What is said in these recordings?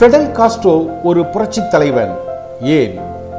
Friedel Castro ஒரு புரட்சி தலைவன். ஏன்?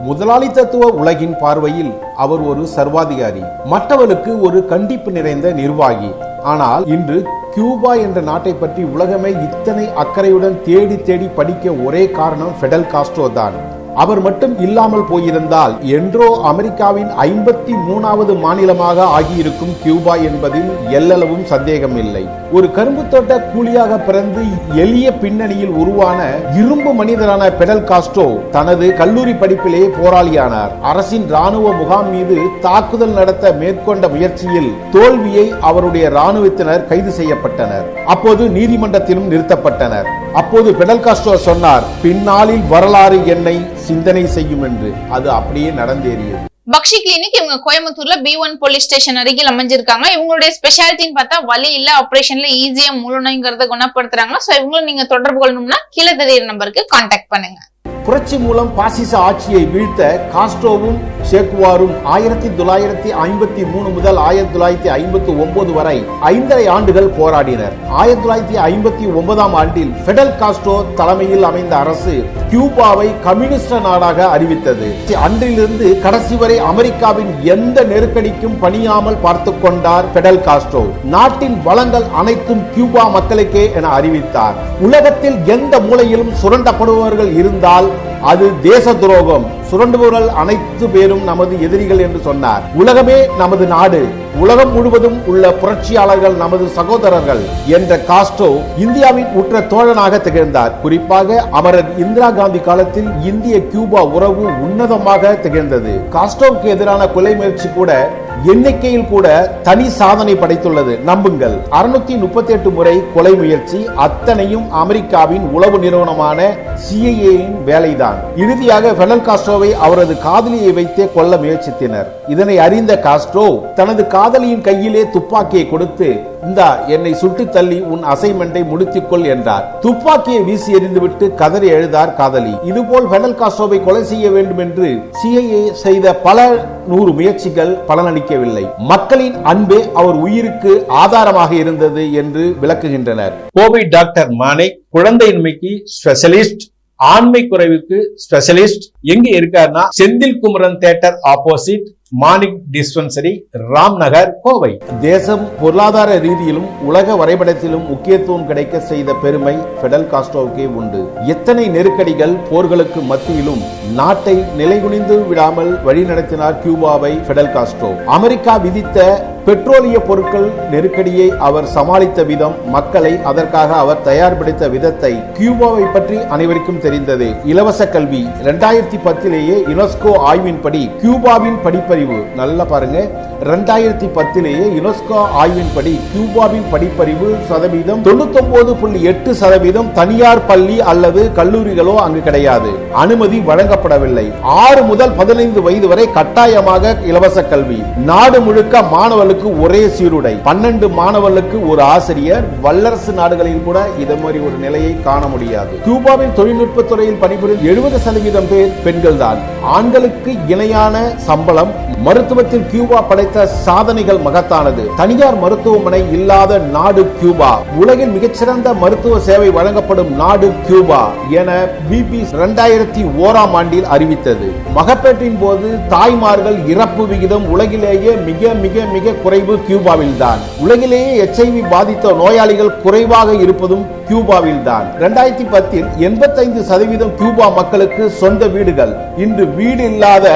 முதலாளித்தத்துவ உலகின் பார்வையில் அவர் ஒரு சர்வாதிகாரி. மற்றவர்களுக்கு ஒரு கண்டிப்பு நிறைந்த நிர்வாகி. ஆனால் இன்று கியூபா என்ற நாட்டை பற்றி உலகமே இத்தனை அக்கறையுடன் தேடி தேடி படிக்க ஒரே காரணம் ஃபெடல் காஸ்ட்ரோ தான். அவர் மட்டும் இல்லாமல் போயிருந்தால் என்றோ அமெரிக்காவின் ஐம்பத்தி மூணாவது மாநிலமாக ஆகியிருக்கும் கியூபா என்பதில் எல்லளவும் சந்தேகம் இல்லை ஒரு கரும்பு தோட்ட கூலியாக பிறந்து எளிய பின்னணியில் உருவான இரும்பு மனிதரான பெடல் காஸ்ட்ரோ தனது கல்லூரி படிப்பிலே போராளியானார். அரசின் ராணுவ முகாம் மீது தாக்குதல் நடத்த மேற்கொண்ட முயற்சியில் தோல்வியை அவருடைய ராணுவத்தினர் கைது செய்யப்பட்டனர். அப்போது நீதிமன்றத்திலும் நிறுத்தப்பட்டனர். அப்போது பெடல் காஸ்ட்ரோ சொன்னார் பின்னாளில் வரலாறு என்னை சிந்தனை செய்யும் என்று. அது அப்படியே நடந்தேறியது. பக்ஷி கிளினிக் இவங்க கோயம்புத்தூர்ல பி ஒன் போலீஸ் ஸ்டேஷன் அருகில் அமைஞ்சிருக்காங்க. இவங்களுடைய ஸ்பெஷாலிட்டின்னு பார்த்தா வலி இல்ல ஆபரேஷன்ல ஈஸியா முழு குணப்படுத்துறாங்க. சோ இவங்களும் நீங்க தொடர்பு கொள்ளணும்னா கீழே தெரியுற நம்பருக்கு கான்டாக்ட் பண்ணுங்க. புரட்சி மூலம் பாசிச ஆட்சியை வீழ்த்த காஸ்ட்ரோவும் ஷேக்குவாரும் ஆயிரத்தி தொள்ளாயிரத்தி ஐம்பத்தி மூணு முதல் ஆயிரத்தி தொள்ளாயிரத்தி ஐம்பத்தி ஒன்பது வரை ஐந்தரை ஆண்டுகள் போராடினர். ஆயிரத்தி தொள்ளாயிரத்தி ஐம்பத்தி ஒன்பதாம் ஆண்டில் பெடல் காஸ்ட்ரோ தலைமையில் அமைந்த அரசு கியூபாவை கம்யூனிஸ்ட நாடாக அறிவித்தது. அன்றிலிருந்து கடைசி வரை அமெரிக்காவின் எந்த நெருக்கடிக்கும் பணியாமல் பார்த்து கொண்டார் பெடல் காஸ்ட்ரோ. நாட்டின் வளங்கள் அனைத்தும் கியூபா மக்களுக்கே என அறிவித்தார். உலகத்தில் எந்த மூலையிலும் சுரண்டப்படுபவர்கள் இருந்தால் அது தேச துரோகம். சுரண்டுபவர்கள் அனைத்து பேரும் நமது எதிரிகள் என்று சொன்னார். உலகமே நமது நாடு. உலகம் முழுவதும் உள்ள புரட்சியாளர்கள் நமது சகோதரர்கள் என்ற காஸ்ட்ரோ இந்தியாவின் உற்ற தோழனாக திகழ்ந்தார். குறிப்பாக அமரர் இந்திரா காந்தி காலத்தில் இந்திய கியூபா உறவு உன்னதமாக திகழ்ந்தது. காஸ்ட்ரோவுக்கு எதிரான கொலை முயற்சி கூட எண்ணிக்கையில் கூட தனி சாதனை படைத்துள்ளது. நம்புங்கள். அறுநூத்தி முப்பத்தி எட்டு முறை கொலை முயற்சி அத்தனையும் அமெரிக்காவின் உளவு நிறுவனமான சிஐஏயின் வேலைதான். இறுதியாக பெனல் காஸ்ட்ரோவை அவரது காதலியை வைத்தே கொல்ல முயற்சித்தனர். இதனை அறிந்த காஸ்ட்ரோ தனது காதலியின் கையிலே துப்பாக்கியை கொடுத்து இந்தா என்னை சுட்டு தள்ளி உன் அசைன்மெண்டை முடித்துக்கொள் என்றார். துப்பாக்கியை வீசி எறிந்துவிட்டு கதறி எழுதார் காதலி. இதுபோல் பெடல் காஸ்ட்ரோவை கொலை செய்ய வேண்டும் என்று சிஐஏ செய்த பல நூறு முயற்சிகள் பலனளிக்கவில்லை. மக்களின் அன்பே அவர் உயிருக்கு ஆதாரமாக இருந்தது என்று விளக்குகின்றனர். கோவை டாக்டர் மானை குழந்தையின்மைக்கு ஸ்பெஷலிஸ்ட் ஆண்மை குறைவுக்கு ஸ்பெஷலிஸ்ட் எங்க இருக்காருன்னா Senthil Kumaran theatre opposite Manik dispensary Ramnagar Kovai. தேசம் பொருளாதார ரீதியிலும் உலக வரைபடத்திலும் முக்கியத்துவம் கிடைக்க செய்த பெருமை பெடல் காஸ்ட்ரோவுக்கே உண்டு. எத்தனை நெருக்கடிகள் போர்களுக்கு மத்தியிலும் நாட்டை நிலைகுனிந்து விடாமல் வழிநடத்தினார் கியூபாவை பெடல் காஸ்ட்ரோ. அமெரிக்கா விதித்த பெட்ரோலிய பொருட்கள் நெருக்கடியை அவர் சமாளித்த விதம் மக்களை அதற்காக அவர் தயார்படுத்த விதத்தை கியூபாவை பற்றி அனைவருக்கும் தெரிந்தது. இலவச கல்வி இரண்டாயிரத்தி பத்திலேயே யுனெஸ்கோ ஆய்வின்படி கியூபாவின் படிப்பறி படிப்பறிவு நல்லா பாருங்க. ரெண்டாயிரத்தி பத்திலேயே யுனெஸ்கோ ஆய்வின்படி கியூபாவின் படிப்பறிவு சதவீதம் தொண்ணூத்தி புள்ளி எட்டு சதவீதம் தனியார் பள்ளி அல்லது கல்லூரிகளோ அங்கு கிடையாது. அனுமதி வழங்கப்படவில்லை. ஆறு முதல் பதினைந்து வயது வரை கட்டாயமாக இலவச கல்வி. நாடு முழுக்க மாணவர்களுக்கு ஒரே சீருடை. பன்னெண்டு மாணவர்களுக்கு ஒரு ஆசிரியர். வல்லரசு நாடுகளில் கூட இது மாதிரி ஒரு நிலையை காண முடியாது. கியூபாவின் தொழில்நுட்ப துறையில் பணிபுரியும் எழுபது சதவீதம் பேர் பெண்கள் தான் ஆண்களுக்கு இணையான சம்பளம் மருத்துவத்தில் கியூபா படைத்த சாதனைகள் மகத்தானது. தனியார் மருத்துவமனை இல்லாத நாடு கியூபா. உலகின் மிகச்சிறந்த மருத்துவ சேவை வழங்கப்படும் நாடு கியூபா என பிபி இரண்டாயிரத்தி ஓராம் ஆண்டில் அறிவித்தது. மகப்பேற்றின் போது தாய்மார்கள் இறப்பு விகிதம் உலகிலேயே மிக மிக மிக குறைவு கியூபாவில் தான் உலகிலேயே எச்ஐவி பாதித்த நோயாளிகள் குறைவாக இருப்பதும் கியூபாவில் தான் இரண்டாயிரத்தி பத்தில் எண்பத்தைந்து சதவீதம் கியூபா மக்களுக்கு சொந்த வீடுகள். இன்று வீடு இல்லாத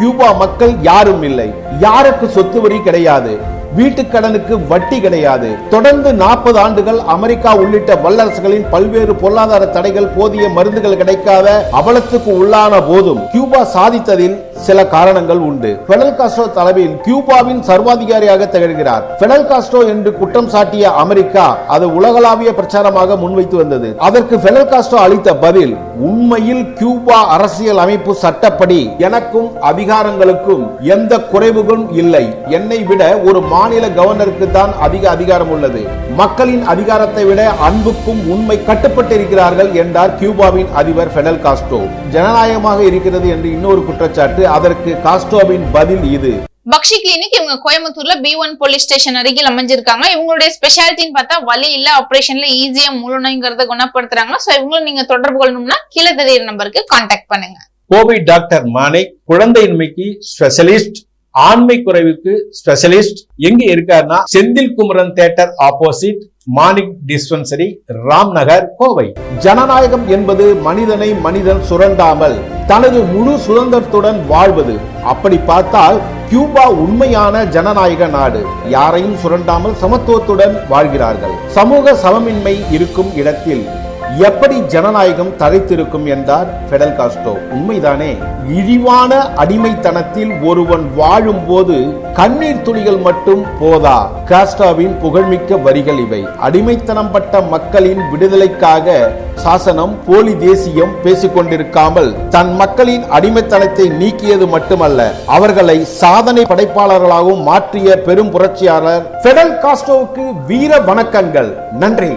கியூபா மக்கள் யாரும் இல்லை. யாருக்கு சொத்து வரி கிடையாது. வீட்டுக்கடனுக்கு வட்டி கிடையாது. தொடர்ந்து நாற்பது ஆண்டுகள் அமெரிக்கா உள்ளிட்ட வல்லரசுகளின் பல்வேறு பொருளாதார தடைகள் போதிய மருந்துகள் கிடைக்காத அவலத்துக்கு உள்ளான போதும் கியூபா சாதித்ததில் சில காரணங்கள் உண்டு. பெடல் காஸ்ட்ரோ தலைமையில் கியூபாவின் சர்வாதிகாரியாக திகழ்கிறார். பெடல் காஸ்ட்ரோ என்று குற்றம் சாட்டிய அமெரிக்கா அது உலகளாவிய பிரச்சாரமாக முன்வைத்து வந்தது. அதற்கு பெடல் காஸ்ட்ரோ அளித்த பதில் உண்மையில் கியூபா அரசியல் அமைப்பு சட்டப்படி எனக்கும் அதிகாரங்களுக்கும் எந்த குறைவுகளும் இல்லை. என்னை விட ஒரு மாநில கவர்னருக்கு தான் அதிக அதிகாரம் உள்ளது. மக்களின் அதிகாரத்தை விட அன்புக்கும் உண்மை கட்டுப்பட்டு இருக்கிறார்கள் என்றார் கியூபாவின் அதிபர் பெடல் காஸ்டோ. ஜனநாயகமாக இருக்கிறது என்று இன்னொரு குற்றச்சாட்டு அதற்கு காஸ்டோவின் பதில் இது. பக்ஷி கிளினிக் இவங்க கோயம்புத்தூர்ல பி ஒன் போலீஸ் ஸ்டேஷன் அருகில் அமைஞ்சிருக்காங்க. இவங்களுடைய ஸ்பெஷாலிட்டின்னு பார்த்தா வலி இல்ல ஆபரேஷன்ல ஈஸியா முழுநோய்ங்கிறத குணப்படுத்துறாங்க. சோ இவங்களும் நீங்க தொடர்பு கொள்ளணும்னா கீழே தெரியுற நம்பருக்கு கான்டாக்ட் பண்ணுங்க. கோவிட் டாக்டர் மாணிக் குழந்தையின்மைக்கு ஸ்பெஷலிஸ்ட் ஆண்மை குறைவுக்கு ஸ்பெஷலிஸ்ட் எங்க இருக்காருன்னா Senthil Kumaran theatre opposite Manik dispensary Ram Nagar Kovai. ஜனநாயகம் என்பது மனிதனை மனிதன் சுரண்டாமல் தனது முழு சுதந்திரத்துடன் வாழ்வது. அப்படி பார்த்தால் கியூபா உண்மையான ஜனநாயக நாடு. யாரையும் சுரண்டாமல் சமத்துவத்துடன் வாழ்கிறார்கள். சமூக சமமின்மை இருக்கும் இடத்தில் எப்படி ஜனநாயகம் தரைத்திருக்கும் என்றார் ஃபெடல் காஸ்டோ. உண்மைதானே? இழிவான அடிமைத்தனத்தில் ஒருவன் வாழும் போது கண்ணீர் துளிகள் மட்டும் போதா? காஸ்டாவின் புகழ்மிக்க வரிகள் இவை. அடிமைத்தனம் பட்ட மக்களின் விடுதலைக்காக சாசனம் போலி தேசியம் பேசிக்கொண்டிருக்காமல் தன் மக்களின் அடிமைத்தனத்தை நீக்கியது மட்டுமல்ல அவர்களை சாதனை படைப்பாளர்களாகவும் மாற்றிய பெரும் புரட்சியாளர் ஃபெடல் காஸ்டோவுக்கு வீர வணக்கங்கள். நன்றி.